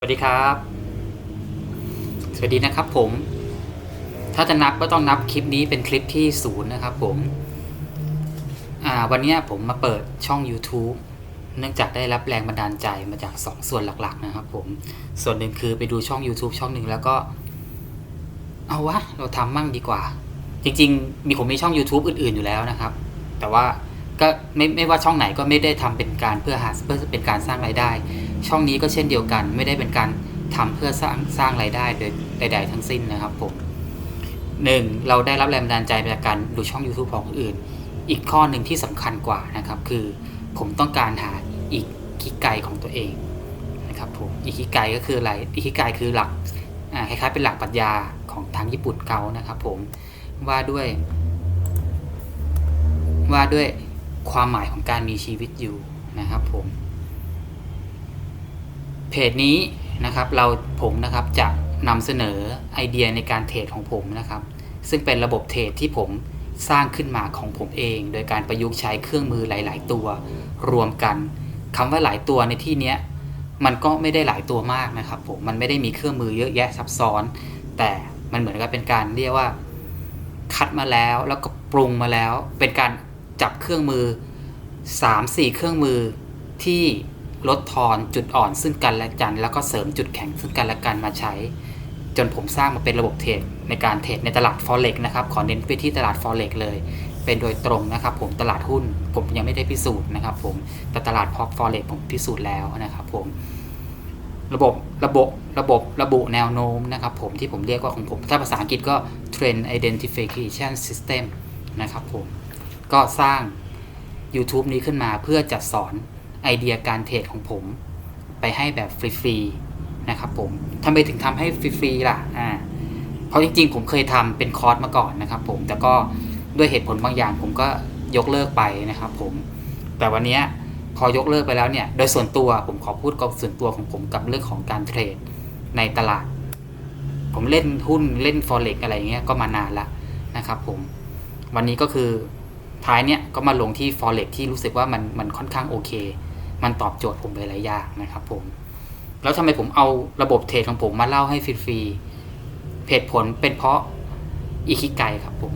สวัสดีครับ สวัสดีนะครับผม ถ้าจะนับก็ต้องนับคลิปนี้เป็นคลิปที่ศูนย์นะครับผม วันนี้ผมมาเปิดช่อง YouTube เนื่องจากได้รับแรงบันดาลใจมาจาก2ส่วนหลักๆ นะครับผม ส่วนหนึ่งคือไปดูช่อง YouTube ช่องหนึ่งแล้วก็ เอาวะ เราทำมั่งดีกว่า จริง ๆ มีผมมีช่อง YouTube อื่น ๆ อยู่แล้วนะครับ แต่ว่าก็ไม่ไม่ว่าช่องไหนก็ไม่ได้ทำเป็นการเพื่อหาเพื่อเป็นการสร้างรายได้ ช่องนี้ก็เช่นเดียวกัน ไม่ได้เป็นการทำเพื่อสร้างสร้างรายได้โดยใด ๆ ทั้งสิ้นนะครับผมหนึ่งเราได้รับแรงบันดาลใจมาจากการดูช่อง YouTube ของอื่น อีกข้อหนึ่งที่สำคัญกว่านะครับ คือผมต้องการหาอีกคิไกของตัวเองนะครับผมอีกคิไกก็คืออะไรอีกคิไกคือหลักคล้ายๆเป็นหลักปรัชญาของทางญี่ปุ่นเขานะครับผมว่าด้วย ว่าด้วยความหมายของการมีชีวิตอยู่นะครับผม เพจนี้นะครับเราผมนะครับจะนำเสนอไอเดียในการเทรดของผมนะครับ ซึ่งเป็นระบบเทรดที่ผมสร้างขึ้นมาของผมเอง โดยการประยุกต์ใช้เครื่องมือหลาย ๆ ตัว รวมกันคำว่าหลายตัวในที่นี้มันก็ไม่ได้หลายตัวมากนะครับผมมันไม่ได้มีเครื่องมือเยอะแยะซับซ้อน แต่มันเหมือนกับเป็นการเรียกว่าคัดมาแล้วแล้วก็ปรุงมาแล้ว เป็นการจับเครื่องมือ 3-4 เครื่องมือที่ ลดทอนจุดอ่อนซึ่งกันและกัน แล้วก็เสริมจุดแข็งซึ่งกันและกันมาใช้ จนผมสร้างมาเป็นระบบเทรดในการเทรดในตลาด forex นะครับ ขอเน้นไปที่ตลาด forex เลย เป็นโดยตรงนะครับ ผมตลาดหุ้น ผมยังไม่ได้พิสูจน์นะครับ ผมแต่ตลาดพอ forex ผมพิสูจน์แล้วนะครับ ผมระบบระบบระบบระบุแนวโน้มนะครับ ผมที่ผมเรียกว่าของผม ถ้าภาษาอังกฤษก็ trend identification system นะครับผมก็สร้าง YouTube นี้ขึ้นมาเพื่อจะสอน ไอเดียการเทรดของผม ไปให้แบบฟรีๆนะครับผมทำไมถึงทำให้ฟรีๆล่ะอ่าเพราะจริงๆ ผมเคยทำเป็นคอร์สมาก่อนนะครับผมแต่ก็ด้วยเหตุผลบางอย่างผมก็ยกเลิกไปนะครับผมแต่วันนี้พอยกเลิกไปแล้วเนี่ย โดยส่วนตัวผมขอพูดกับส่วนตัวของผมกับเรื่องของการเทรดในตลาด ผมเล่นหุ้นเล่น forex อะไรเงี้ยก็มานานละนะครับผมวันนี้ก็คือท้ายเนี้ยก็มาลงที่ forex ที่รู้สึกว่ามันมันค่อนข้างโอเค มันตอบโจทย์ผมไปหลายอย่างนะครับผม แล้วทำไมผมเอาระบบเทรดของผมมาเล่าให้ฟรีๆเหตุผลเป็นเพราะอิคิไกครับผม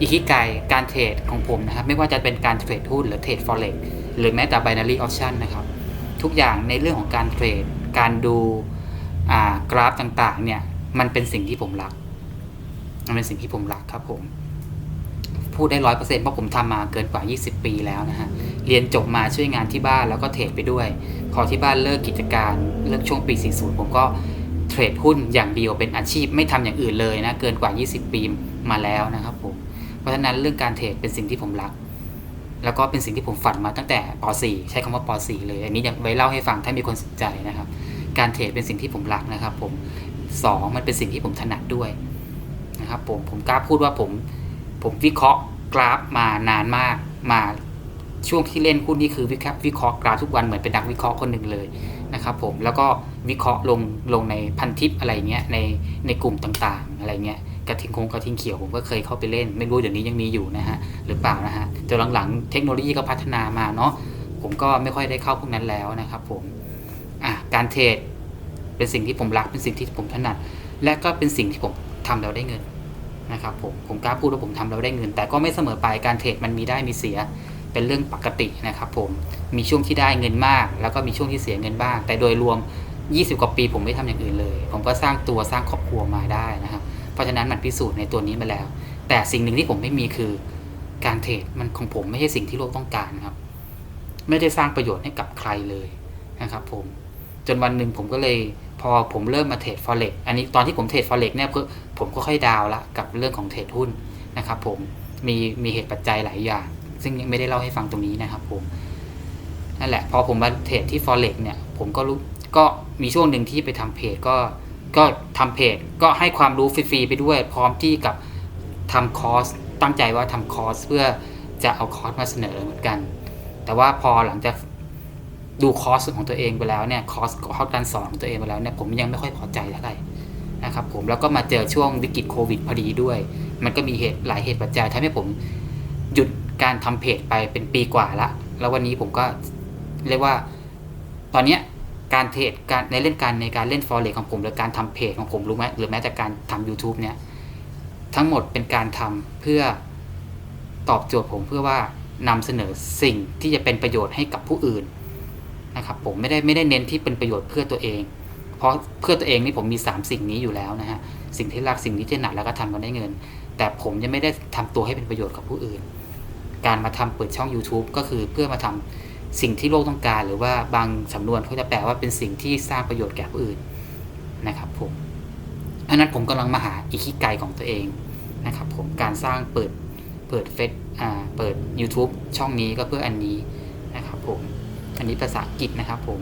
อิคิไกการเทรดของผมนะครับ ไม่ว่าจะเป็นการเทรดหุ้นหรือเทรด forex หรือแม้แต่ binary option นะครับ ทุกอย่างในเรื่องของการเทรด การดูกราฟต่างๆ เนี่ย มันเป็นสิ่งที่ผมรัก มันเป็นสิ่งที่ผมรักครับผม พูดได้ร้อยเปอร์เซ็นต์เพราะผมทำมาเกินกว่า 20 ปีแล้วนะฮะ เรียนจบมาช่วยงานที่บ้านแล้วก็เทรดไปด้วย พอที่บ้านเลิกกิจการเลิกช่วงปี 40 ผมก็เทรดหุ้นอย่างเดียวเป็นอาชีพไม่ทำอย่างอื่นเลยนะ เกินกว่า 20 ปีมาแล้วนะครับผม เพราะฉะนั้นเรื่องการเทรดเป็นสิ่งที่ผมรัก แล้วก็เป็นสิ่งที่ผมฝันมาตั้งแต่ป .4 ใช้คำว่าป .4 เลย อันนี้อยังไว้เล่าให้ฟังถ้ามีคนสนใจนะครับ การเทรดเป็นสิ่งที่ผมรักนะครับ ผมสองมันเป็นสิ่งที่ผมถนัดด้วยนะครับผมผมกล้าพูดว่าผม ผมวิเคราะห์กราฟมานานมากมาช่วงที่เล่นหุ้นนี่คือวิเคราะห์วิเคราะห์กราฟทุกวันเหมือนเป็นนักวิเคราะห์คนหนึ่งเลยนะครับผมแล้วก็วิเคราะห์ลงลงในพันทิปอะไรเงี้ยในในกลุ่มต่างๆ อะไรเงี้ยกระทิงคงกระทิงเขียวผมก็เคยเข้าไปเล่น ไม่รู้เดี๋ยวนี้ยังมีอยู่นะฮะหรือเปล่านะฮะแต่หลังๆเทคโนโลยีก็พัฒนามาเนาะผมก็ไม่ค่อยได้เข้าพวกนั้นแล้วนะครับผมอะการเทรดเป็นสิ่งที่ผมรักเป็นสิ่งที่ผมถนัด และก็เป็นสิ่งที่ผมทำแล้วได้เงิน นะครับผมผมกล้าพูดว่าผมทำแล้วได้เงิน แต่ก็ไม่เสมอไปการเทรดมันมีได้มีเสียเป็นเรื่องปกตินะครับผมมีช่วงที่ได้เงินมาก แล้วก็มีช่วงที่เสียเงินบ้าง แต่โดยรวม 20 กว่าปี ผมไม่ทำอย่างอื่นเลย ผมก็สร้างตัวสร้างครอบครัวมาได้นะครับเพราะฉะนั้นมันพิสูจน์ในตัวนี้มาแล้ว แต่สิ่งหนึ่งที่ผมไม่มีคือการเทรดมันของผมไม่ใช่สิ่งที่โลกต้องการครับ ไม่ได้สร้างประโยชน์ให้กับใครเลยนะครับผมจนวันหนึ่งผมก็เลย อผมเริ่มมาเทรด forex อันนี้ตอนที่ผมเทรด forex เนี่ยผมก็ค่อยดาวละกับเรื่องของเทรดหุ้นนะครับผมมีมีเหตุปัจจัยหลายอย่าง ซึ่งยังไม่ได้เล่าให้ฟังตรงนี้นะครับผมนั่นแหละ พอผมมาเทรดที่ forex เนี่ยผมก็รู้ก็มีช่วงหนึ่งที่ไปทำเพจก็ก็ทำเพจก็ให้ความรู้ฟรีๆไปด้วย พร้อมที่กับทำคอร์สตั้งใจว่าทำคอร์สเพื่อจะเอาคอร์สมาเสนอเหมือนกัน แต่ว่าพอหลังจาก ดูคอร์สของตัวเองไปแล้วเนี่ยคอร์สคอร์สการสอนของตัวเองไปแล้วเนี่ยผมยังไม่ค่อยพอใจเท่าไหร่นะครับผมแล้วก็มาเจอช่วงวิกฤตโควิดพอดีด้วย มันก็มีเหตุหลายเหตุปัจจัยทำให้ผมหยุดการทำเพจไปเป็นปีกว่าละ แล้ววันนี้ผมก็เรียกว่า ตอนเนี้ยการเทรดการในเล่นการในการเล่น forex ของผมหรือการทำเพจของผมรู้ไหมหรือแม้แต่การทำ YouTube เนี่ยทั้งหมดเป็นการทำเพื่อตอบโจทย์ผมเพื่อว่านำเสนอสิ่งที่จะเป็นประโยชน์ให้กับผู้อื่น นะครับผมไม่ได้ไม่ได้เน้นที่เป็นประโยชน์เพื่อตัวเอง เพราะเพื่อตัวเองนี่ผมมี 3 สิ่งนี้อยู่แล้วนะฮะสิ่งที่รักสิ่งที่ถนัดแล้วก็ทำมาได้เงิน แต่ผมยังไม่ได้ทำตัวให้เป็นประโยชน์กับผู้อื่น การมาทำเปิดช่อง YouTube ก็คือเพื่อมาทำสิ่งที่โลกต้องการ หรือว่าบางสำนวนเขาจะแปลว่าเป็นสิ่งที่สร้างประโยชน์แก่ผู้อื่นนะครับผมเพราะนั้นผมกำลังมาหาอิคิไกของตัวเองนะครับผมการสร้างเปิดเปิดเฟซอ่าเปิด YouTube ช่องนี้ก็เพื่ออันนี้นะครับผม อันนี้ภาษาอังกฤษนะครับผม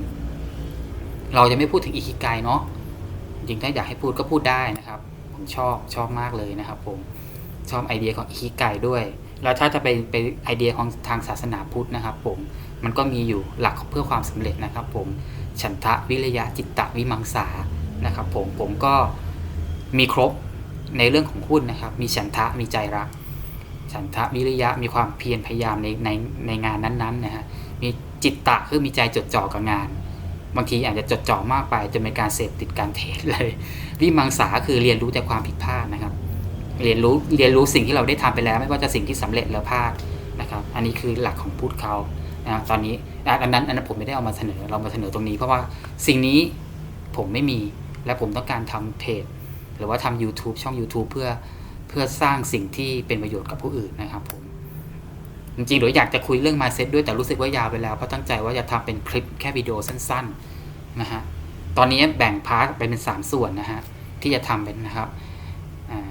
เราจะไม่พูดถึงอิคิไกเนาะจริงถ้าอยากให้พูดก็พูดได้นะครับ ผมชอบชอบมากเลยนะครับ ผมชอบไอเดียของอิคิไกด้วย แล้วถ้าจะไปไปไอเดียของทางศาสนาพุทธนะครับ ผมมันก็มีอยู่หลักเพื่อความสำเร็จนะครับ ผมฉันทะวิริยะจิตตะวิมังสานะครับ ผมผมก็มีครบในเรื่องของหุ้นนะครับ มีฉันทะมีใจรักฉันทะวิริยะมีความเพียรพยายามในในในงานนั้นๆนะฮะมี จิตตะคือมีใจจดจ่อกับงาน บางทีอาจจะจดจ่อมากไปจนเป็นการเสพติดการเทรดเลย วิมังสาคือเรียนรู้จากความผิดพลาดนะครับ เรียนรู้เรียนรู้สิ่งที่เราได้ทำไปแล้ว ไม่ว่าจะสิ่งที่สำเร็จหรือพลาดนะครับ อันนี้คือหลักของพุทธเขานะตอนนี้อันนั้นอันนั้นผมไม่ได้เอามาเสนอเรามาเสนอตรงนี้ เพราะว่าสิ่งนี้ผมไม่มีและผมต้องการทำเพจหรือว่าทำ YouTube ช่อง YouTube เพื่อเพื่อสร้างสิ่งที่เป็นประโยชน์กับผู้อื่นนะครับผม จริงๆเดี๋ยวอยากจะคุยเรื่อง mindset ด้วยแต่รู้สึกว่ายาวไปแล้วเพราะตั้งใจว่าจะทำเป็นคลิปแค่วิดีโอสั้นๆนะฮะตอนนี้แบ่งพาร์ทเป็นสามส่วนนะฮะที่จะทำเป็นนะครับอ่า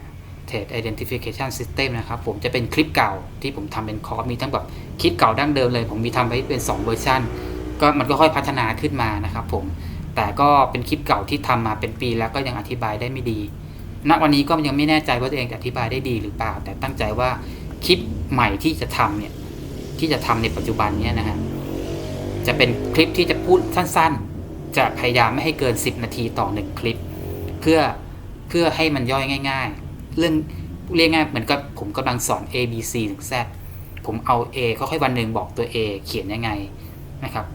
Trade Identification System นะครับ ผมจะเป็นคลิปเก่าที่ผมทำเป็นคอร์สมีทั้งแบบคลิปเก่าดั้งเดิมเลย ผมมีทำไว้เป็น 2 เวอร์ชันก็มันก็ค่อยพัฒนาขึ้นมานะครับผมแต่ก็เป็นคลิปเก่าที่ทำมาเป็นปีแล้วก็ยังอธิบายได้ไม่ดีณวันนี้ก็ยังไม่แน่ใจว่าตัวเองจะอธิบายได้ดีหรือเปล่า แต่ตั้งใจว่า คลิปใหม่ที่จะทำเนี่ยที่จะทำในปัจจุบันเนี้ยนะฮะจะเป็นคลิปที่จะพูดสั้นๆ จะพยายามไม่ให้เกิน 10 นาทีต่อหนึ่งคลิป เพื่อเพื่อให้มันย่อยง่าย ๆ เรื่องเรียกง่ายเหมือนกับผมกำลังสอน A B C ถึง Z ผมเอา A ค่อยๆวันหนึ่งบอกตัว A เขียนยังไงนะครับ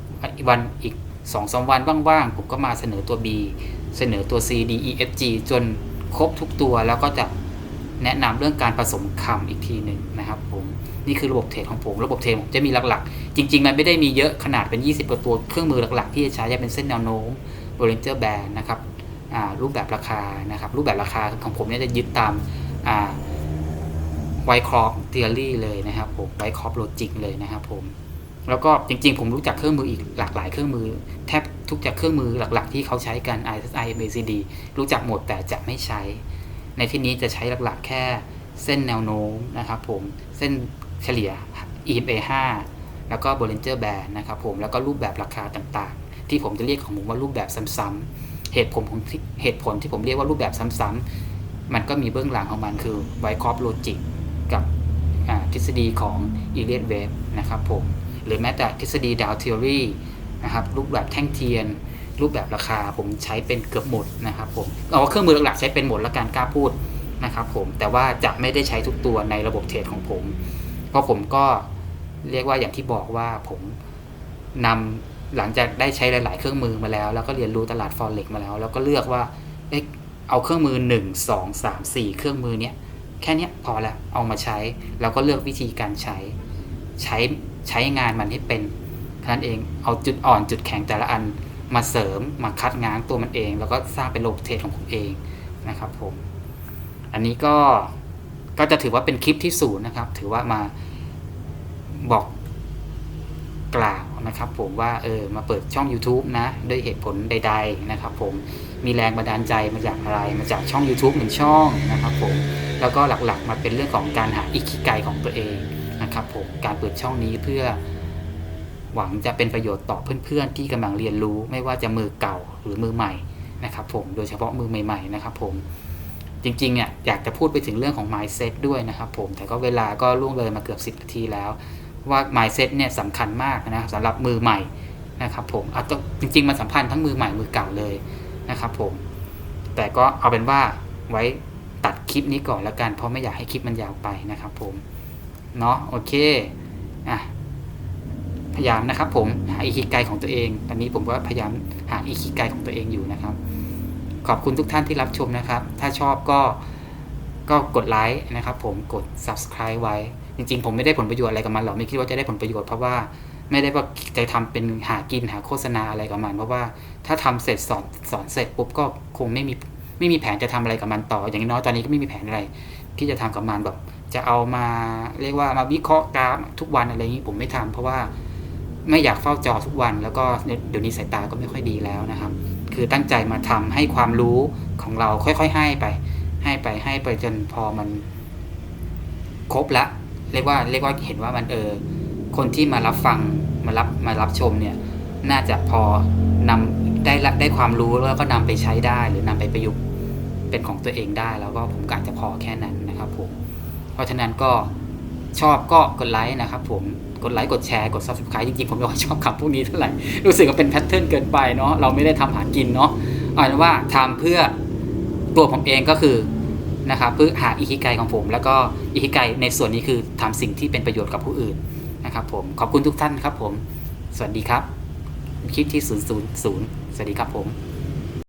วันอีกสองสามวันว่างๆ ผมก็มาเสนอตัว B เสนอตัว C D E F G จนครบทุกตัวแล้วก็จะ แนะนำเรื่องการผสมคำอีกทีหนึ่งนะครับผมนี่คือระบบเทรดของผม ระบบเทรดผมจะมีหลักๆ จริง ๆ มันไม่ได้มีเยอะขนาดเป็น 20กว่าตัวเครื่องมือหลักๆ ที่จะใช้จะเป็นเส้นแนวโน้ม Bollinger Band นะครับรูปแบบราคานะครับ รูปแบบราคาของผมเนี่ยจะยึดตามไวครอปเทอรี่เลยนะครับผมไวครอปโลจิกเลยนะครับผมแล้วก็จริงๆ ผมรู้จักเครื่องมืออีกหลากหลายเครื่องมือ แทบทุกจากเครื่องมือหลักๆ ที่เขาใช้กัน ISI MACD รู้จักหมดแต่จะไม่ใช้ ในที่นี้จะใช้หลักๆ แค่เส้นแนวโน้มนะครับผมเส้นเฉลี่ย EMA 5 แล้วก็ Bollinger Band นะครับผมแล้วก็รูปแบบราคาต่างๆ ที่ผมจะเรียกของผมว่ารูปแบบซ้ำๆเหตุผลผมที่เหตุผลที่ผมเรียกว่ารูปแบบซ้ำๆมันก็มีเบื้องหลังของมันคือไวคอปโลจิกกับทฤษฎีของ e l i o t Wave นะครับผมหรือแม้แต่ทฤษฎีดาวเทอรี่นะครับรูปแบบแท่งเทียน รูปแบบราคาผมใช้เป็นเกือบหมดนะครับผมเอาว่าเครื่องมือหลักๆใช้เป็นหมดแล้วการกล้าพูดนะครับผมแต่ว่าจะไม่ได้ใช้ทุกตัวในระบบเทรดของผม เพราะผมก็เรียกว่าอย่างที่บอกว่าผมนำหลังจากได้ใช้หลาย ๆ เครื่องมือมาแล้ว แล้วก็เรียนรู้ตลาดฟอเร็กมาแล้ว แล้วก็เลือกว่าเอ๊ะเอาเครื่องมือ 1 2 3 4 เครื่องมือเนี้ยแค่เนี้ยพอล้วเอามาใช้ แล้วก็เลือกวิธีการใช้ ใช้ใช้งานมันให้เป็นแค่นั้นเองเอาจุดอ่อนจุดแข็งแต่ละอัน มาเสริมมาคัดง้างตัวมันเอง แล้วก็สร้างเป็นระบบเทรดของผมเองนะครับผม อันนี้ก็ก็จะถือว่าเป็นคลิปที่ศูนย์นะครับ ถือว่ามาบอกกล่าวนะครับ ผมว่าเออมาเปิดช่อง YouTube นะด้วยเหตุผลใด ๆนะครับ ผมมีแรงบันดาลใจมาจากอะไรมาจากช่อง YouTube หนึ่งช่องนะครับ ผมแล้วก็หลักๆมาเป็นเรื่องของการหาอิคิไกของตัวเองนะครับ ผมการเปิดช่องนี้เพื่อ หวังจะเป็นประโยชน์ต่อเพื่อนๆ ที่กำลังเรียนรู้ไม่ว่าจะมือเก่าหรือมือใหม่นะครับผมโดยเฉพาะมือใหม่ๆนะครับผมจริงๆเนี่ยอยากจะพูดไปถึงเรื่องของ mindset ด้วยนะครับผมแต่ก็เวลาก็ล่วงเลยมาเกือบ 10นาทีแล้ว ว่า mindset เนี่ยสำคัญมากนะสำหรับมือใหม่นะครับผมอาต้องจริง ๆมันสัมพันธ์ทั้งมือใหม่มือเก่าเลยนะครับผมแต่ก็เอาเป็นว่าไว้ตัดคลิปนี้ก่อนแล้วกันเพราะไม่อยากให้คลิปมันยาวไปนะครับผมเนาะโอเคอะ พยายามนะครับ ผมหาอิคิไกของตัวเอง ตอนนี้ผมก็พยายามหาอิคิไกของตัวเองอยู่นะครับ ขอบคุณทุกท่านที่รับชมนะครับ ถ้าชอบก็ก็กดไลค์นะครับ ผมกด subscribe ไว้ จริง ๆ ผมไม่ได้ผลประโยชน์อะไรกับมันหรอกไม่คิดว่าจะได้ผลประโยชน์เพราะว่าไม่ได้ว่าจะทำเป็นหากินหาโฆษณาอะไรกับมัน เพราะว่าถ้าทำเสร็จสอนสอนเสร็จปุ๊บก็คงไม่มีไม่มีแผนจะทำอะไรกับมันต่อ อย่างน้อยตอนนี้ก็ไม่มีแผนอะไร ที่จะทำกับมันแบบจะเอามาเรียกว่ามาวิเคราะห์กราฟทุกวันอะไรอย่างนี้ผมไม่ทำเพราะว่า ไม่อยากเฝ้าจอทุกวัน แล้วก็เดี๋ยวนี้สายตาก็ไม่ค่อยดีแล้วนะครับ คือตั้งใจมาทำให้ความรู้ของเราค่อย ๆ ให้ไป ให้ไปให้ไปจนพอมันครบละเรียกว่าเรียกว่าเห็นว่ามันเออคนที่มารับฟังมารับมารับชมเนี่ย น่าจะพอนำได้ได้ความรู้แล้วก็นำไปใช้ได้ หรือนำไปประยุกต์เป็นของตัวเองได้ แล้วก็ผมก็อาจจะพอแค่นั้นนะครับผมเพราะฉะนั้นก็ชอบก็กดไลค์นะครับผม กดไลค์กดแชร์กด subscribe จริงๆ ผมไม่ค่อยชอบคำพวกนี้เท่าไหร่ รู้สึกว่าเป็นแพทเทิร์นเกินไปเนาะเราไม่ได้ทำหากินเนาะเอาเป็นว่าทำเพื่อตัวผมเองก็คือนะครับเพื่อหาอิคิไกของผม แล้วก็อิคิไกในส่วนนี้คือทำสิ่งที่เป็นประโยชน์กับผู้อื่นนะครับผมขอบคุณทุกท่านครับผม สวัสดีครับ คลิปที่ 000 สวัสดีครับผม